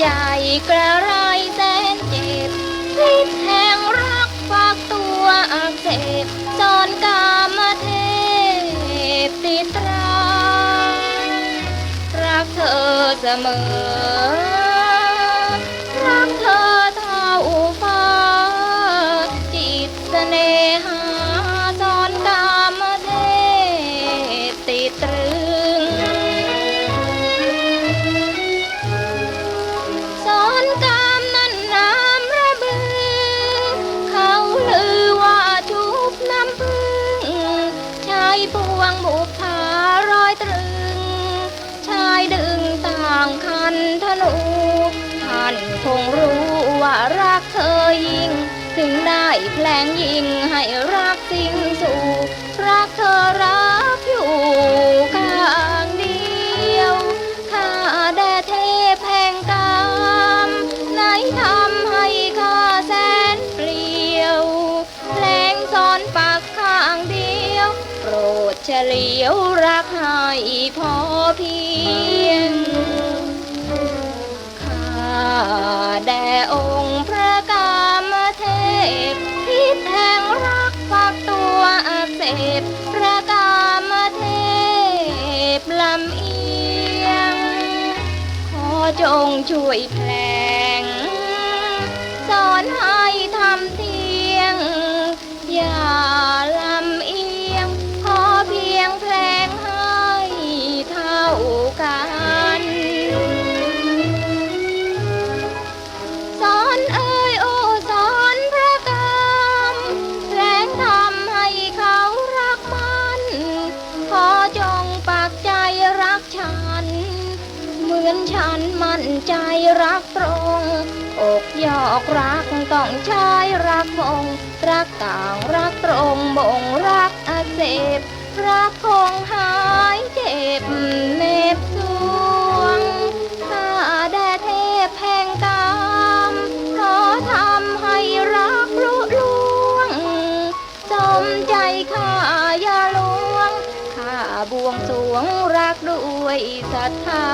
ใจกระไรแสนเจ็บพิษแห่งรักฝากตัวอักเสบจอนกามเทพติดรักรักเธอเสมอรักเธอเท่าฟ้าจิตเสน่หา ปวงบุกผารอยตรึง ชายดึงต่างคันธนูท่านคงรู้ว่ารักเธอยิ่ง ถึงได้แพลงยิงให้รักสิงสู่รักเธอรัก เฉลียวรักให้พอเพียงข้าแด่องค์พระกามเทพทิศแห่งรักฝากตัวอักเสบพระกามเทพลำเอียง ขอจงช่วยแผล อนฉันมั่นใจรักตรง อกยอกรักต้องใช้รักคงรักต่างรักตรงบ่งรักอักเสบรักคงหายเจ็บเน็บสวงข้าแด่เทพแห่งกามขอทำให้รักลุล่วงสมใจข้าอย่าลวงข้าบวงสวงรักด้วยศรัทธา